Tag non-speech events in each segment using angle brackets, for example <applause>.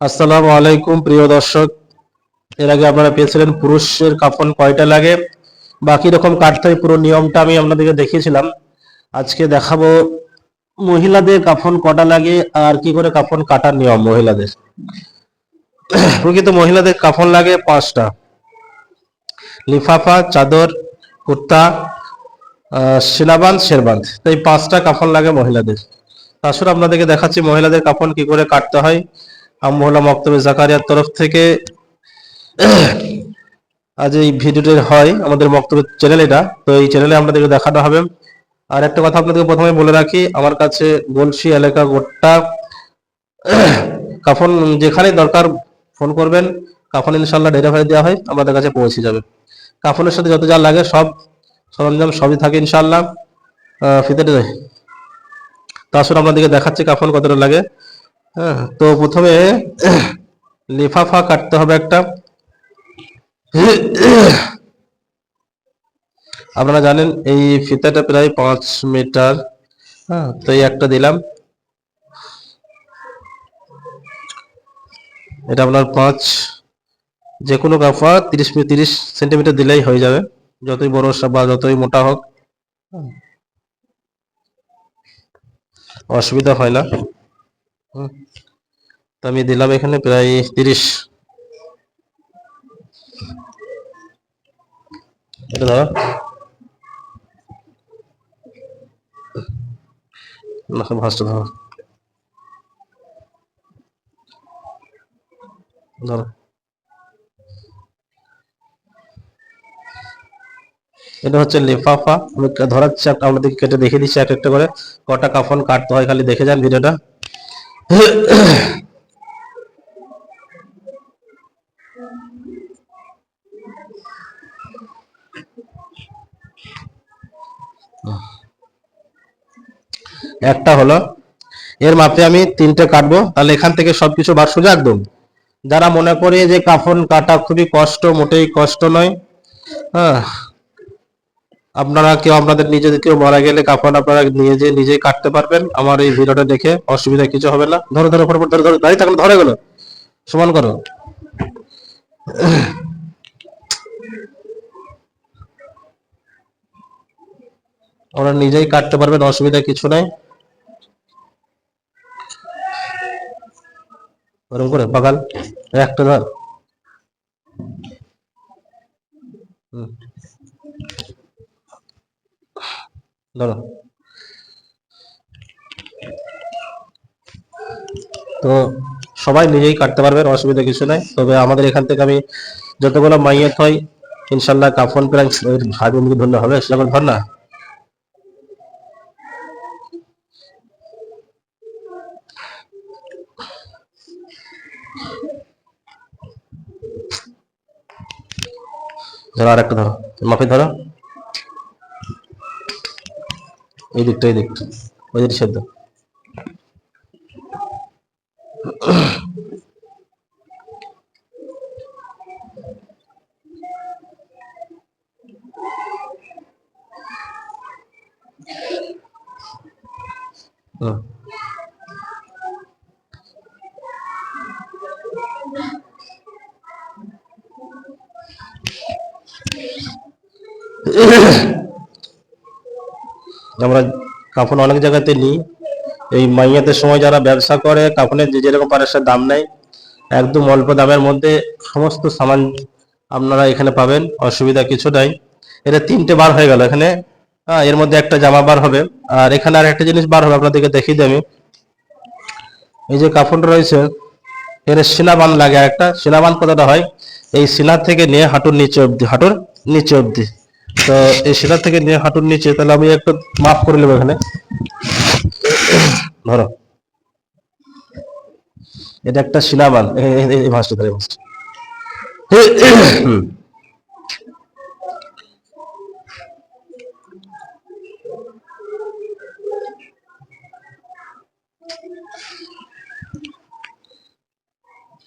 আসসালামু আলাইকুম, প্রিয় দর্শক। এর আগে আপনারা পেয়েছিলেন পুরুষের কাফন কয়টা লাগে? বাকি রকম কাটতে পুরো নিয়মটা আমি আপনাদেরকে দেখিয়েছিলাম। আজকে দেখাবো মহিলাদের কাফন কটা লাগে আর কি করে কাফন কাটার নিয়ম মহিলাদের। প্রকৃত মহিলাদের কাফন লাগে পাঁচটা। লিফাফা, চাদর, কুর্তা শিলাবান, শেরবান। তো এই পাঁচটা কাফন লাগে মহিলাদের। তাছাড়া আপনাদেরকে দেখাচ্ছি মহিলাদের কাফন কি করে কাটতে হয়। আমহলা মক্তবে জাকারিয়ার তরফ থেকে। আজ এই ভিডিওটি হয় আমাদের মক্তব্য চ্যানেল এটা। তো এই চ্যানেলে আপনাদেরকে দেখানো হবে। আর একটা কথা আপনাদেরকে প্রথমে বলে রাখি, আমার কাছে গলসি এলাকা গোটা কাফন যেখানে দরকার ফোন করবেন, কাফন ইনশাল্লাহ ডেলিভারি দেওয়া হয়, আমাদের কাছে পৌঁছে যাবে। কাফনের সাথে যত যা লাগে সব সরঞ্জাম সবই থাকে ইনশাল্লাহ ফিতে তাছাড়া আপনাদেরকে দেখাচ্ছি কাফন কতটা লাগে। হ্যাঁ তো প্রথমে লিফাফা কাটতে হবে একটা আপনারা জানেন এই ফিতাটা প্রায় পাঁচ মিটার হ্যাঁ তো এই একটা দিলাম এটা আপনার পাঁচ, যে কোনো কাফা তিরিশ তিরিশ সেন্টিমিটার দিলেই হয়ে যাবে, যতই বড় বা যতই মোটা হোক। অসুবিধা হয় না। তো আমি দিলাম এখানে প্রায় তিরিশ। এটা এটা হচ্ছে লিফাফা। আমি ধরাচ্ছি আপনাদেরকে কেটে দেখিয়ে দিচ্ছি এক একটা করে। কটা কাফন কাটতে হয় খালি দেখে যান ভিডিওটা। <coughs> একটা হলো, এর মাপে আমি তিনটে কাটবো, তাহলে এখান থেকে সবকিছু বার সোজা একদম। যারা মনে করে যে কাফন কাটা খুবই কষ্ট, মোটেই কষ্ট নয় হ্যাঁ আপনারা কেউ আপনাদের নিজেদের কেউ মারা গেলে কাফন আপনারা নিজে নিজেই কাটতে পারবেন। আমার এই ভিডিওটা দেখে অসুবিধা কিছু হবে না। ধরো ধরো ফটাফট ধরো ধরো, দাঁড়িয়ে থাকলে ধরে গেলো সমান করো। ওরা নিজেই কাটতে পারবেন, অসুবিধা কিছু নাই। ওরকম করে বাগাল একটা ধর। হুম। ধরো। তো সবাই নিজেই কাটতে পারবেন অসুবিধা কিছু নাই। তবে আমাদের এখান থেকে আমি যতগুলো মাইয়াত হয় ইনশাল্লাহ কাফন প্রায় ভাগে মুখে ধরলে হবে সেরকম ধর না। ধরো আর একটা ধরো মাফি ধরো। এই দিকটা এই দিকটা ওই দিকটা সেদ্ধ। <clears throat> আমরা কাফন অনেক জায়গাতে নিই এই মাইয়াতের সময় যারা ব্যবসা করে, কাফনের যে যেরকম পারে সে দাম নেয়, একদম অল্প দামের মধ্যে সমস্ত সামান আপনারা এখানে পাবেন, অসুবিধা কিছু নাই। এটা তিনটে বার হয়ে গেল এখানে। এর মধ্যে একটা জামা বার হবে। আর এখানে আর একটা জিনিস বার হবে, আপনাদেরকে দেখিয়ে দিই আমি। এই যে কাফনটা রয়েছে, এর সিনাবান লাগে একটা সিনাবান কতটা হয়? এই সিনা থেকে নিয়ে হাঁটুর নিচে অবধি, হাঁটুর নিচে অবধি। তো এই সিনা থেকে নিয়ে হাঁটুর নিচে, তাহলে আমি একটু মাফ করে নেব এখানে। ধরো। এটা একটা সিনাবান এই- ভাঁজটা ধরে ভাঁজটা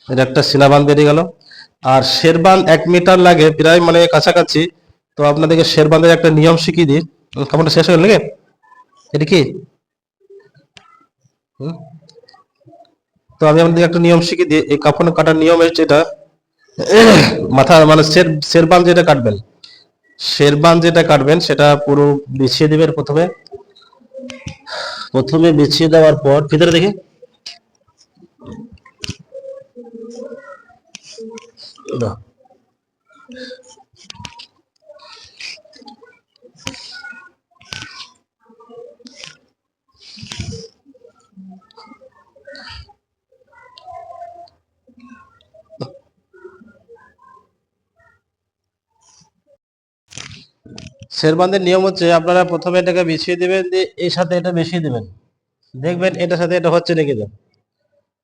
এটা একটা সিনাবান বেরিয়ে গেল। আর শেরবান এক মিটার লাগে, প্রায় মানে কাছাকাছি। তো আপনাদেরকে শেরবানের একটা নিয়ম শিখিয়ে দিই। কাপড়টা শেষ হয়ে নাকি? এটা কি? তো আমি আপনাদের একটা নিয়ম শিখিয়ে দিই। এই কাফন কাটার নিয়ম হচ্ছে এটা মাথা মানে শের শেরবান যেটা কাটবেন শেরবান যেটা কাটবেন, সেটা পুরো বিছিয়ে দেবেন প্রথমে। প্রথমে বিছিয়ে দেওয়ার পর, ভিতরে দেখি। দাও। শেরবান্দের নিয়ম হচ্ছে আপনারা প্রথমে এটাকে বিছিয়ে দেবেন, দিয়ে এর সাথে এটা মিশিয়ে দেবেন। দেখবেন এটার সাথে এটা হচ্ছে নাকি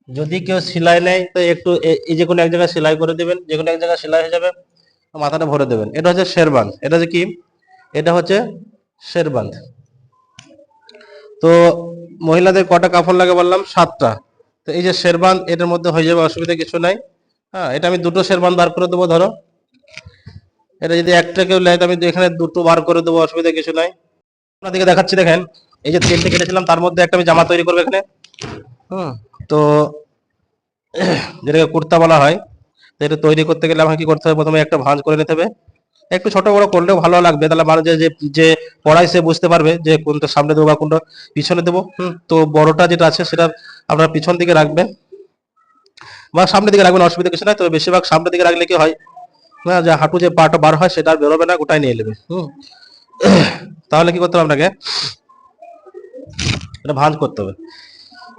যদি কেউ সেলাই নেয়, তো একটু এই যে কোনো এক জায়গায় সেলাই করে দেবেন, যে কোনো এক জায়গায় সেলাই হয়ে যাবে, মাথাটা ভরে দেবেন। এটা হচ্ছে শেরবান। এটা হচ্ছে কি? এটা হচ্ছে শেরবান। তো মহিলাদের কটা কাপড় লাগে বললাম? সাতটা। তো এই যে শেরবান, এটার মধ্যে হয়ে যাবে অসুবিধা কিছু নাই। হ্যাঁ এটা আমি দুটো শেরবান বার করে দেবো, ধরো। এটা যদি একটা কেউ নেয় আমি এখানে দুটো বার করে দেবো, অসুবিধা কিছু নাই। আপনাদেরকে দেখাচ্ছি, দেখেন। এই যে তিনটে কেটেছিলাম, তার মধ্যে একটা আমি জামা তৈরি করব এখানে। হুম, তো যেটাকে কুর্তা বলা হয় এটা তৈরি করতে গেলে আমাকে কি করতে হবে? প্রথমে একটা ভাঁজ করে নিতে হবে। একটু ছোট বড় করলেও ভালো লাগবে, তাহলে মানুষ যে যে পড়াই সে বুঝতে পারবে যে কোনটা সামনে দেবো বা কোনটা পিছনে দেবো। হুম, তো বড়টা যেটা আছে, সেটা আপনার পিছন দিকে রাখবেন। বা সামনের দিকে রাখবেন, অসুবিধা কিছু নাই, তবে বেশিরভাগ সামনের দিকে রাখলে কি হয় না, যে হাঁটু যে পাটা বার হয়, সেটা আর বেরোবে না, গোটাই নিয়ে নেবে। হুম? তাহলে কি করতে হবে আপনাকে? এটা ভাঁজ করতে হবে।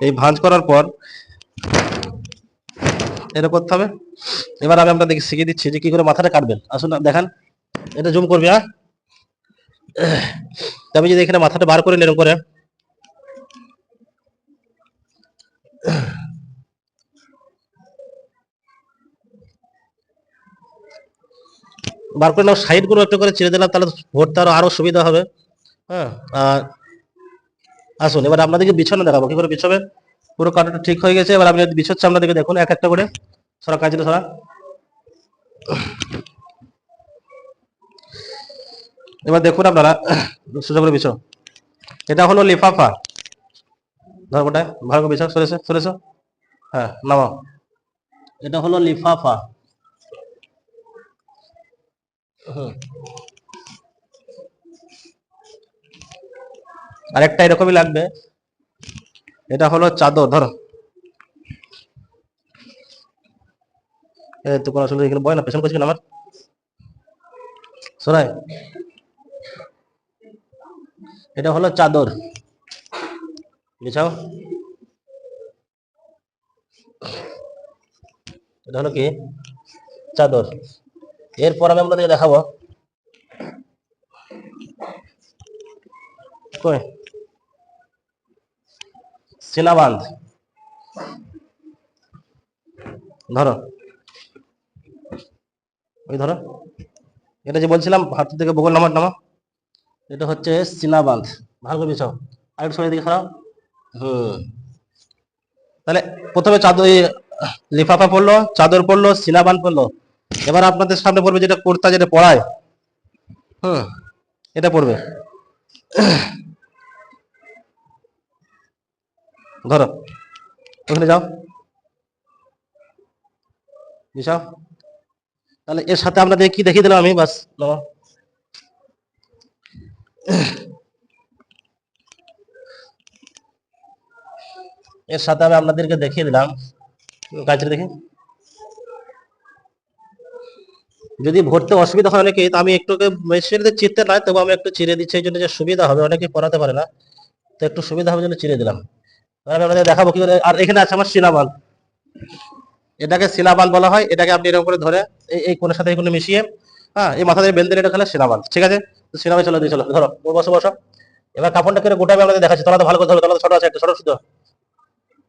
এই ভাঁজ করার পর এটা করতে হবে। এবার আমি আপনাদেরকে শিখিয়ে দিচ্ছি যে কি করে মাথাটা কাটবেন। আসুন দেখান। এটা জুম করবি হ্যাঁ? আমি যদি এখানে মাথাটা বার করে এরকম করে। বার করে নাও সাইডগুলো একটু করে ছেড়ে দিলাম, তাহলে ভরতে আরও আরও সুবিধা হবে। হ্যাঁ আর আসুন, এবার আপনাদেরকে বিছানো দেখাবো, কি করে বিছাবে? পুরো কাটাটা ঠিক হয়ে গেছে, এবার আপনি যদি বিছাচ্ছে আপনাদেরকে দেখুন, এক একটা করে। সরা কাজ সরা। এবার দেখুন আপনারা সোজা করে বিছো এটা হলো লিফাফা। ধর গোটায় ভালো করে বিছাও, সরেছে, সরেছো। হ্যাঁ নামাও। এটা হলো লিফাফা। আরেকটা এরকমই লাগবে। এটা হলো চাদর, ধরো। তো কোনো আসলে এখানে পেছন করছি আমার? শোনায় এটা হলো চাদর। এটা হলো কি? চাদর। এরপর আমি আপনাদেরকে দেখাবো। সিনাবান্ধ। ধরো। ওই ধরো। এটা যে বলছিলাম হাত থেকে বগল নামার নামা, এটা হচ্ছে সিনাবান্ধ। ভালো করে বিছাও আরেকটু সময় দিকে খারাপ। হুম। তাহলে প্রথমে চাদর লিফাফা পড়ল, চাদর পড়ল সিনাবান পড়ল। এবার আপনাদের সামনে পড়বে যেটা কুর্তা যেটা পড়ায়। হুম। এটা পড়বে। ধরো। ওখানে যাও। বিছাও তাহলে এর সাথে আপনাদের কি দেখিয়ে দিলাম আমি বাস নাও। এর সাথে আমি আপনাদেরকে দেখিয়ে দিলাম। কাজটা দেখি যদি ভরতে অসুবিধা হয় অনেকে, তো আমি একটু মেশিনে চিরতে নাই তবু আমি একটু চিরে দিচ্ছি, এই জন্য যে সুবিধা হবে, অনেকে পড়াতে পারে না। তো একটু সুবিধা হবে জন্য চিরে দিলাম। দেখাবো কি করে। আর এখানে আছে আমার সিনাবান এটাকে সিনাবান বলা হয়। এটাকে আপনি এরকম করে ধরে এই কোণের সাথে কোণে মিশিয়ে হ্যাঁ এই মাথা দিয়ে বেঁধে এটা খেলে সিনাবান ঠিক আছে? তো চলো দিয়ে চলো, ধরো, বসো বসো। এবার কাপড়টা করে গোটা আমি আপনাদের দেখাচ্ছি। তোলা তো ভালো করতে হবে তোলা তো ছোট আছে, একটা ছোট শুধু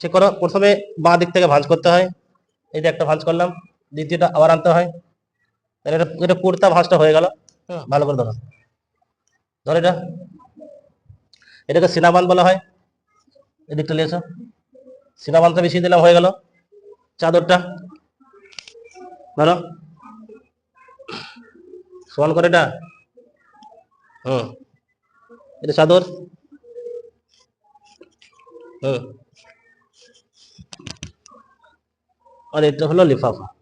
ঠিক করো, প্রথমে বাঁ দিক থেকে ভাঁজ করতে হয়। এই যে একটা ভাঁজ করলাম, দ্বিতীয়টা আবার আনতে হয়। তাহলে এটা এটা কুর্তা ভাঁজটা হয়ে গেল। হুম, ভালো করে ধরো ধরো এটা। এটাকে সিনাবান বলা হয়। এদিকটা নিয়ে এসো। সিনাবানটা বেশি দিলাম হয়ে গেল। চাদরটা। ধরো। সমান করে এটা। হুম। এটা চাদর। হুম। আর এটা হলো লিফাফা।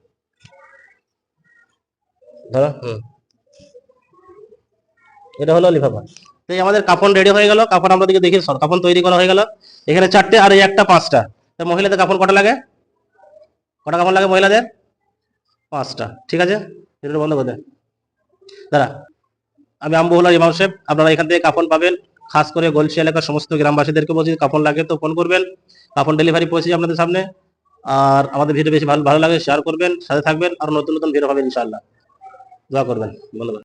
ধরো। এটা হলো লিফাফা তো এই আমাদের কাপড় রেডি হয়ে গেল। কাপড় আমরা দিকে দেখি সর কাপড় তৈরি করা হয়ে গেল। এখানে চারটে আর এই একটা পাঁচটা। তো মহিলাদের কাপড় কটা লাগে? কটা কাপড় লাগে মহিলাদের? পাঁচটা। ঠিক আছে? এটা বন্ধ করে দাঁড়া। আমি আম্বুহুল্লাহ ইমাম সাহেব আপনারা এখান থেকে কাপড় পাবেন। খাস করে গলসি এলাকার সমস্ত গ্রামবাসীদেরকে বলছি কাপড় লাগে তো ফোন করবেন। কাপড় ডেলিভারি পৌঁছে আপনাদের সামনে। আর আমাদের ভিডিও বেশি ভালো ভালো লাগে শেয়ার করবেন সাথে থাকবেন। আর নতুন নতুন ভিডিও পাবেন ইনশাআল্লাহ। দোয়া করবেন ধন্যবাদ